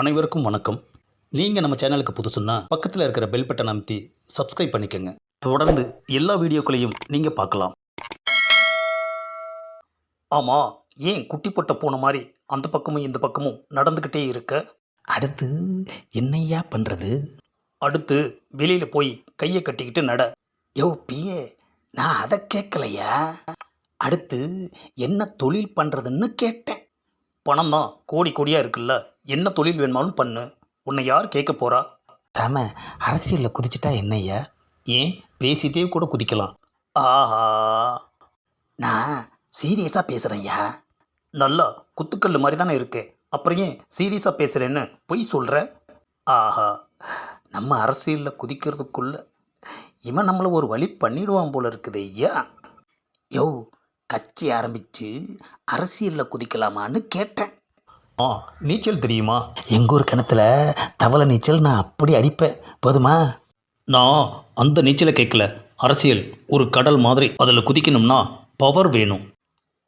அனைவருக்கும் வணக்கம். நீங்கள் நம்ம சேனலுக்கு புதுசுன்னா பக்கத்தில் இருக்கிற பெல் பட்டன் அமைத்தி சப்ஸ்கிரைப் பண்ணிக்கோங்க. தொடர்ந்து எல்லா வீடியோக்களையும் நீங்கள் பார்க்கலாம். ஆமாம் ஏன் குட்டி போட்ட போன மாதிரி அந்த பக்கமும் இந்த பக்கமும் நடந்துக்கிட்டே இருக்க? அடுத்து என்னையா பண்ணுறது அடுத்து வெளியில் போய் கையை கட்டிக்கிட்டு நட. யோ பியே நான் அதை கேட்கலையா? அடுத்து என்ன தொழில் பண்ணுறதுன்னு கேட்டேன். பணம் தான் கோடி கோடியாக இருக்குல்ல? என்ன தொழில் வேணுமாலும் பண்ணு. உன்னை யார் கேட்க போறா? சாம அரசியலில் குதிச்சிட்டா என்னய்யா? ஏன்? பேசிட்டே கூட குதிக்கலாம். ஆஹா. நான் சீரியஸாக பேசுகிறேன்யா நல்லா குத்துக்கல் மாதிரி தானே இருக்கு. அப்புறம் ஏன் சீரியஸாக பேசுகிறேன்னு பொய் சொல்கிற ஆஹா. நம்ம அரசியலில் குதிக்கிறதுக்குள்ள இவன் நம்மளை ஒரு வழி பண்ணிடுவான் போல இருக்குது ஐயா யோ கட்சி ஆரம்பித்து அரசியலில் குதிக்கலாமான்னு கேட்டேன். ஆ நீச்சல் தெரியுமா? எங்கள் ஊர் கிணத்துல தவளை நீச்சல் நான் அப்படி அடிப்பேன். போதுமா? நான் அந்த நீச்சலை கேட்கல. அரசியல் ஒரு கடல் மாதிரி. அதில் குதிக்கணும்னா பவர் வேணும்.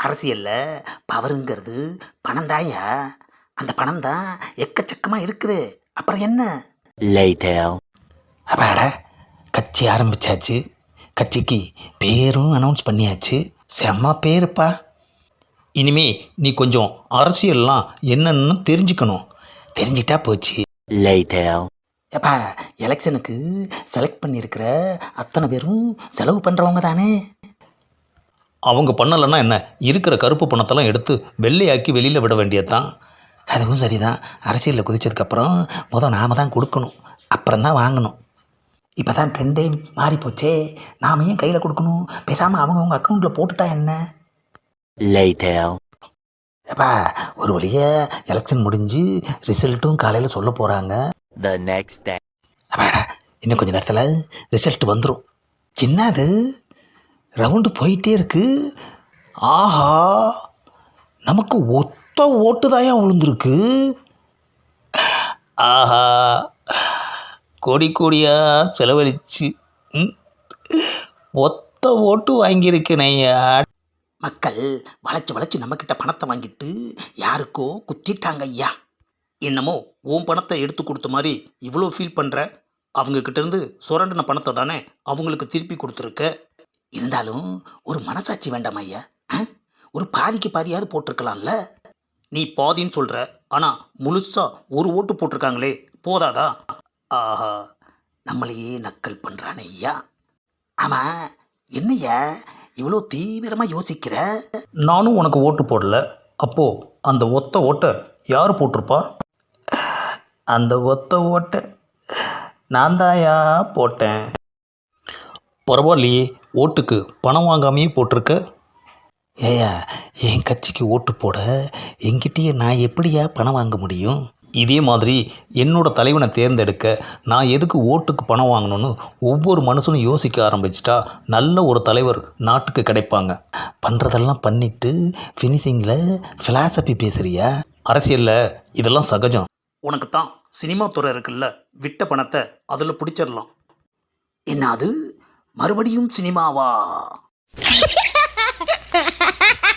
அரசியலில் பவருங்கிறது பணம் தாயா அந்த பணம் தான் எக்கச்சக்கமாக இருக்குது. அப்புறம் என்ன? Later. அப்பாடா கட்சி ஆரம்பிச்சாச்சு. கட்சிக்கு பேரும் அனௌன்ஸ் பண்ணியாச்சு. செம்ம பேருப்பா. இனிமே நீ கொஞ்சம் அரசியல்லாம் என்னன்னு தெரிஞ்சுக்கணும். தெரிஞ்சிட்டா போச்சு. ஏப்பா எலெக்ஷனுக்கு செலக்ட் பண்ணியிருக்கிற அத்தனை பேரும் செலவு பண்ணுறவங்க தானே? அவங்க பண்ணலைன்னா என்ன? இருக்கிற கருப்பு பணத்தெல்லாம் எடுத்து வெள்ளையாக்கி வெளியில் விட வேண்டியது தான் அதுவும் சரிதான். அரசியலில் குதிச்சதுக்கப்புறம் முதல் நாம தான் கொடுக்கணும். அப்புறம் தான் வாங்கணும். இப்போ தான் ட்ரெண்டே மாறி போச்சே நாம் ஏன் கையில் கொடுக்கணும்? பேசாமல் அவங்கவுங்க அக்கௌண்ட்டில் போட்டுட்டா என்ன? Later. ஏப்பா ஒரு வழியாக எலெக்ஷன் முடிஞ்சு ரிசல்ட்டும் காலையில் சொல்ல போகிறாங்க The next day. அப்பாடா இன்னும் கொஞ்ச நேரத்தில் ரிசல்ட் வந்துடும் என்ன அது ரவுண்டு போயிட்டே இருக்கு. ஆஹா நமக்கு ஒத்த ஓட்டு தாயா விழுந்திருக்கு ஆஹா கோடி கோடியா செலவழிச்சு ம், ஒத்த ஓட்டு வாங்கியிருக்கேனையா மக்கள் வளைச்சு வளைச்சு நம்மக்கிட்ட பணத்தை வாங்கிட்டு யாருக்கோ குத்திட்டாங்க ஐயா. என்னமோ உன் பணத்தை எடுத்து கொடுத்த மாதிரி இவ்வளோ ஃபீல் பண்ணுற அவங்கக்கிட்டேருந்து சுரண்டின பணத்தை தானே அவங்களுக்கு திருப்பி கொடுத்துருக்க? இருந்தாலும் ஒரு மனசாட்சி வேண்டாம் ஐயா? ஆ? ஒரு பாதிக்கு பாதியாவது போட்டிருக்கலாம்ல? நீ பாதின்னு சொல்கிற ஆனால் முழுசாக ஒரு ஓட்டு போட்டிருக்காங்களே போதாதா? ஆஹா நம்மளையே நக்கல் பண்ணுறானே ஐயா. ஆமாம் என்னய்யா? இவ்வளோ தீவிரமாக யோசிக்கிற? நானும் உனக்கு ஓட்டு போடல. அப்போது அந்த ஒத்த ஓட்டை யார் போட்டிருப்பா? அந்த ஒத்த ஓட்டை நான் தாயா போட்டேன். பரவாயில்லையே ஓட்டுக்கு பணம் வாங்காமையே போட்டிருக்க. ஏயா என் கட்சிக்கு ஓட்டு போட என்கிட்டயே நான் எப்படியா பணம் வாங்க முடியும்? இதே மாதிரி என்னோடய தலைவனை தேர்ந்தெடுக்க நான் எதுக்கு ஓட்டுக்கு பணம் வாங்கணும்னு ஒவ்வொரு மனுஷனும் யோசிக்க ஆரம்பிச்சிட்டா நல்ல ஒரு தலைவர் நாட்டுக்கு கிடைப்பாங்க. பண்ணுறதெல்லாம் பண்ணிட்டு ஃபினிஷிங்கில் ஃபிலாசபி பேசுகிறிய அரசியலில் இதெல்லாம் சகஜம். உனக்கு தான் சினிமா துறை இருக்குல்ல விட்ட பணத்தை அதில் பிடிச்சிடலாம். என்ன அது மறுபடியும் சினிமாவா